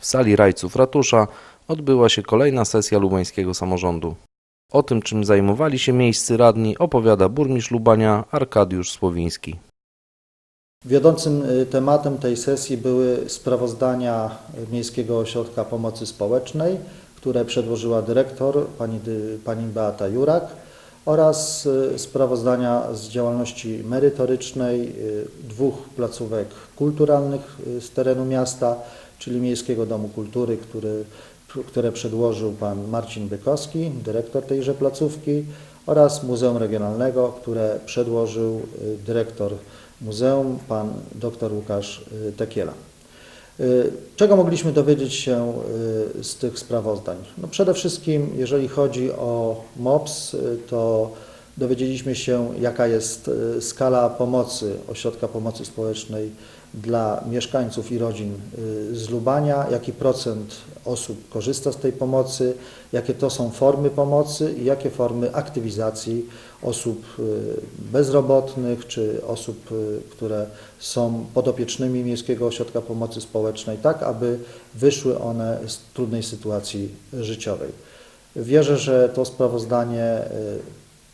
W sali rajców ratusza odbyła się kolejna sesja lubańskiego samorządu. O tym, czym zajmowali się miejscy radni, opowiada burmistrz Lubania Arkadiusz Słowiński. Wiodącym y, tematem tej sesji były sprawozdania Miejskiego Ośrodka Pomocy Społecznej, które przedłożyła dyrektor pani, pani Beata Jurak oraz y, sprawozdania z działalności merytorycznej y, dwóch placówek kulturalnych z terenu miasta, czyli Miejskiego Domu Kultury, który, które przedłożył pan Marcin Bykowski, dyrektor tejże placówki oraz Muzeum Regionalnego, które przedłożył y, dyrektor muzeum, pan dr Łukasz y, Tekiela. Y, Czego mogliśmy dowiedzieć się z tych sprawozdań? No przede wszystkim, jeżeli chodzi o MOPS, to dowiedzieliśmy się, jaka jest skala pomocy Ośrodka Pomocy Społecznej dla mieszkańców i rodzin y, z Lubania, jaki procent osób korzysta z tej pomocy, jakie to są formy pomocy i jakie formy aktywizacji osób y, bezrobotnych czy osób, y, które są podopiecznymi Miejskiego Ośrodka Pomocy Społecznej, tak aby wyszły one z trudnej sytuacji życiowej. Wierzę, że to sprawozdanie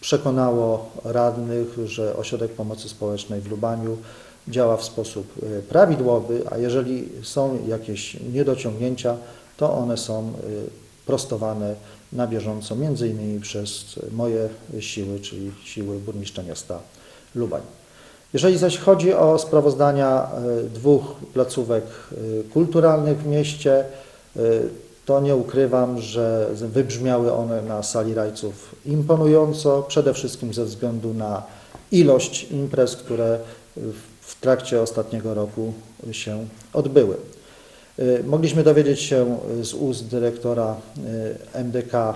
przekonało radnych, że Ośrodek Pomocy Społecznej w Lubaniu działa w sposób y, prawidłowy, a jeżeli są jakieś niedociągnięcia, to one są y, prostowane na bieżąco, między innymi przez moje siły, czyli siły burmistrza miasta Lubań. Jeżeli zaś chodzi o sprawozdania y, dwóch placówek kulturalnych w mieście, to nie ukrywam, że wybrzmiały one na sali rajców imponująco, przede wszystkim ze względu na ilość imprez, które w trakcie ostatniego roku się odbyły. Y, Mogliśmy dowiedzieć się z ust dyrektora y, MDK,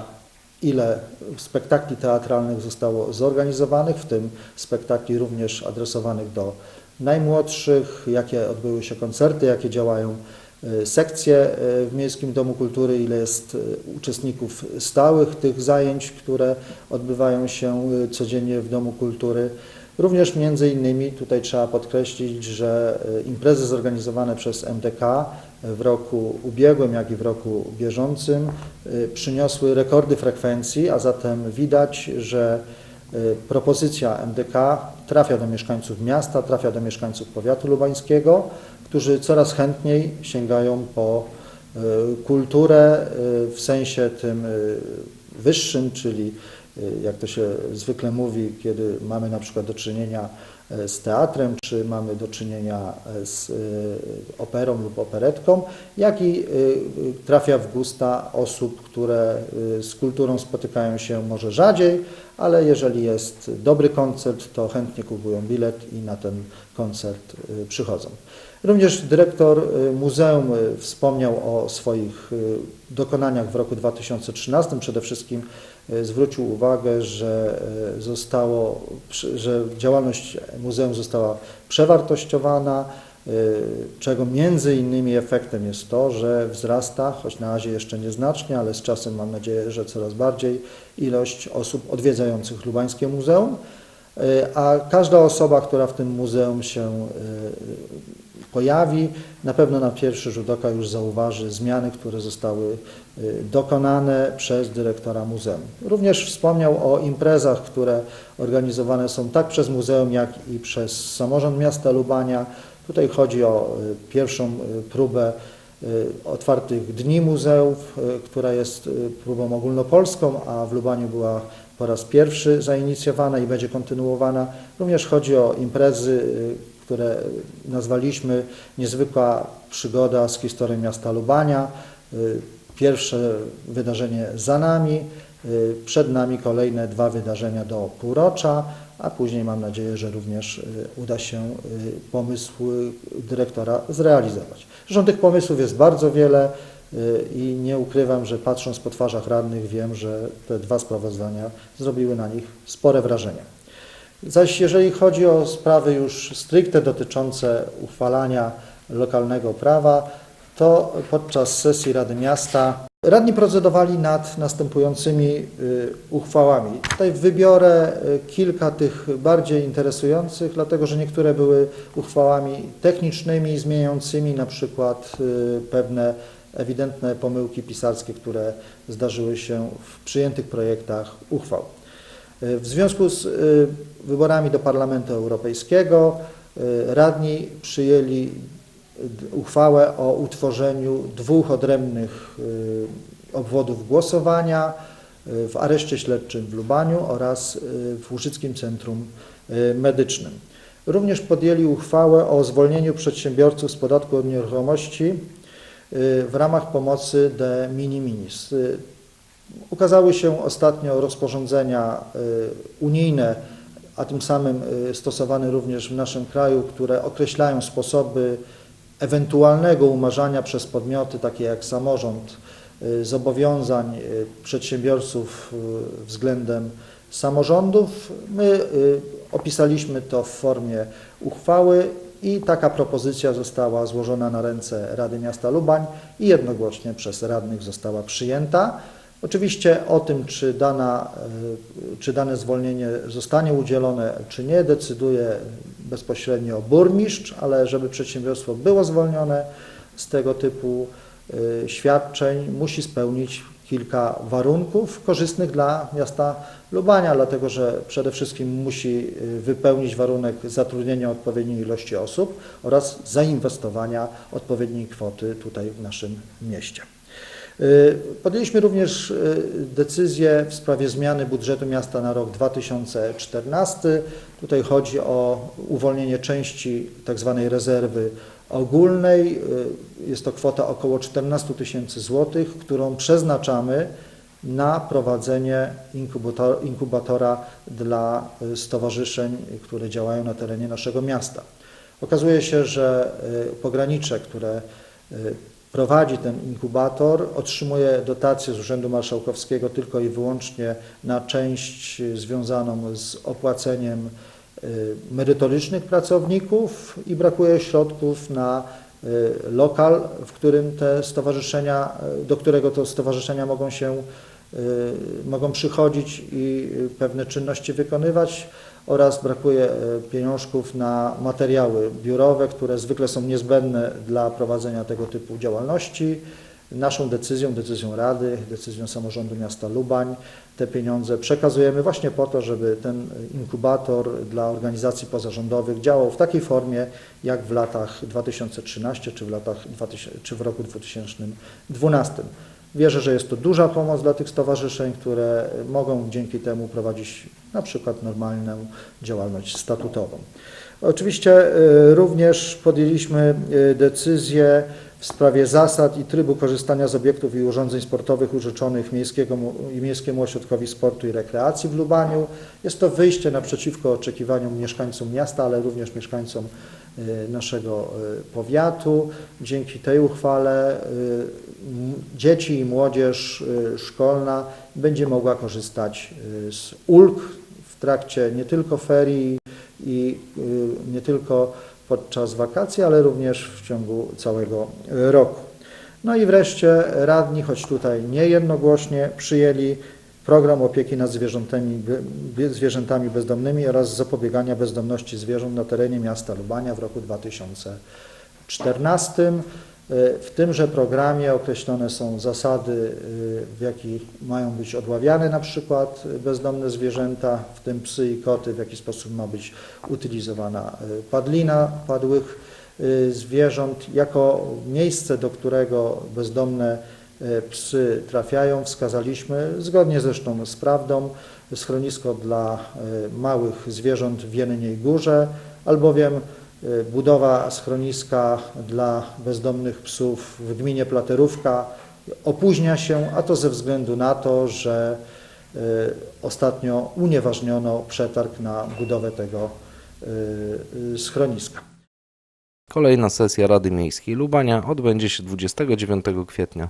ile spektakli teatralnych zostało zorganizowanych, w tym spektakli również adresowanych do najmłodszych, jakie odbyły się koncerty, jakie działają y, sekcje w Miejskim Domu Kultury, ile jest uczestników stałych tych zajęć, które odbywają się codziennie w Domu Kultury. Również między innymi tutaj trzeba podkreślić, że y, imprezy zorganizowane przez MDK w roku ubiegłym, jak i w roku bieżącym y, przyniosły rekordy frekwencji, a zatem widać, że y, propozycja MDK trafia do mieszkańców miasta, trafia do mieszkańców powiatu lubańskiego, którzy coraz chętniej sięgają po kulturę w sensie tym wyższym, czyli jak to się zwykle mówi, kiedy mamy na przykład do czynienia e, z teatrem, czy mamy do czynienia e, z y, operą lub operetką, jak i y, y, trafia w gusta osób, które y, z kulturą spotykają się może rzadziej, ale jeżeli jest dobry koncert, to chętnie kupują bilet i na ten koncert y, przychodzą. Również dyrektor y, muzeum y, wspomniał o swoich y, dokonaniach w roku 2013. Przede wszystkim zwrócił uwagę, że zostało, że działalność muzeum została przewartościowana, czego między innymi efektem jest to, że wzrasta, choć na razie jeszcze nieznacznie, ale z czasem mam nadzieję, że coraz bardziej ilość osób odwiedzających Lubańskie Muzeum, a każda osoba, która w tym muzeum się y, pojawi, na pewno na pierwszy rzut oka już zauważy zmiany, które zostały y, dokonane przez dyrektora muzeum. Również wspomniał o imprezach, które organizowane są tak przez muzeum, jak i przez samorząd miasta Lubania. Tutaj chodzi o pierwszą próbę otwartych dni muzeów, która jest próbą ogólnopolską, a w Lubaniu była po raz pierwszy zainicjowana i będzie kontynuowana. Również chodzi o imprezy, y, które nazwaliśmy Niezwykła przygoda z historią miasta Lubania. Y, Pierwsze wydarzenie za nami, y, przed nami kolejne dwa wydarzenia do półrocza, a później mam nadzieję, że również uda się pomysł dyrektora zrealizować. Zresztą tych pomysłów jest bardzo wiele i nie ukrywam, że patrząc po twarzach radnych wiem, że te dwa sprawozdania zrobiły na nich spore wrażenie. Zaś jeżeli chodzi o sprawy już stricte dotyczące uchwalania lokalnego prawa, to podczas sesji Rady Miasta radni procedowali nad następującymi y, uchwałami. Tutaj wybiorę y, kilka tych bardziej interesujących, dlatego że niektóre były uchwałami technicznymi, zmieniającymi na przykład y, pewne ewidentne pomyłki pisarskie, które zdarzyły się w przyjętych projektach uchwał. W związku z y, wyborami do Parlamentu Europejskiego y, radni przyjęli uchwałę o utworzeniu dwóch odrębnych obwodów głosowania w areszcie śledczym w Lubaniu oraz w Łużyckim Centrum Medycznym. Również podjęli uchwałę o zwolnieniu przedsiębiorców z podatku od nieruchomości w ramach pomocy de minimis. Y, Ukazały się ostatnio rozporządzenia y, unijne, a tym samym y, stosowane również w naszym kraju, które określają sposoby ewentualnego umarzania przez podmioty takie jak samorząd y, zobowiązań y, przedsiębiorców y, względem samorządów. My y, opisaliśmy to w formie uchwały i taka propozycja została złożona na ręce Rady Miasta Lubań i jednogłośnie przez radnych została przyjęta. Oczywiście o tym, czy, dana, y, czy dane zwolnienie zostanie udzielone, czy nie, decyduje bezpośrednio burmistrz, ale żeby przedsiębiorstwo było zwolnione z tego typu y, świadczeń, musi spełnić kilka warunków korzystnych dla miasta Lubania, dlatego że przede wszystkim musi y, wypełnić warunek zatrudnienia odpowiedniej ilości osób oraz zainwestowania odpowiedniej kwoty tutaj w naszym mieście. Y, Podjęliśmy również y, decyzję w sprawie zmiany budżetu miasta na rok 2014. Tutaj chodzi o uwolnienie części tzw. rezerwy ogólnej. Y, Jest to kwota około 14 tysięcy złotych, którą przeznaczamy na prowadzenie inkubator, inkubatora dla y, stowarzyszeń, które działają na terenie naszego miasta. Okazuje się, że y, pogranicze, które prowadzi ten inkubator, otrzymuje dotację z Urzędu Marszałkowskiego tylko i wyłącznie na część związaną z opłaceniem merytorycznych pracowników i brakuje środków na y, lokal, w którym te stowarzyszenia, y, do którego to stowarzyszenia mogą się y, mogą przychodzić i y, pewne czynności wykonywać oraz brakuje y, pieniążków na materiały biurowe, które zwykle są niezbędne dla prowadzenia tego typu działalności. Naszą decyzją, decyzją Rady, decyzją Samorządu Miasta Lubań te pieniądze przekazujemy właśnie po to, żeby ten inkubator dla organizacji pozarządowych działał w takiej formie, jak w latach 2013 czy w, latach 2000, czy w roku 2012. Wierzę, że jest to duża pomoc dla tych stowarzyszeń, które mogą dzięki temu prowadzić na przykład normalną działalność statutową. Oczywiście y, również podjęliśmy y, decyzję w sprawie zasad i trybu korzystania z obiektów i urządzeń sportowych użyczonych miejskiego, Miejskiemu Ośrodkowi Sportu i Rekreacji w Lubaniu. Jest to wyjście naprzeciwko oczekiwaniom mieszkańców miasta, ale również mieszkańcom y, naszego powiatu. Dzięki tej uchwale dzieci i młodzież szkolna będzie mogła korzystać z ulg w trakcie nie tylko ferii i y, nie tylko podczas wakacji, ale również w ciągu całego roku. No i wreszcie radni, choć tutaj nie jednogłośnie, przyjęli program opieki nad zwierzętami, be- be- zwierzętami bezdomnymi oraz zapobiegania bezdomności zwierząt na terenie miasta Lubania w roku 2014. W tymże programie określone są zasady, y, w jakich mają być odławiane na przykład bezdomne zwierzęta, w tym psy i koty, w jaki sposób ma być utylizowana y, padlina padłych zwierząt. Jako miejsce, do którego bezdomne psy trafiają, wskazaliśmy, zgodnie zresztą z prawdą, schronisko dla małych zwierząt w Jeleniej Górze, albowiem budowa schroniska dla bezdomnych psów w gminie Platerówka opóźnia się, a to ze względu na to, że y, ostatnio unieważniono przetarg na budowę tego y, y, schroniska. Kolejna sesja Rady Miejskiej Lubania odbędzie się 29 kwietnia.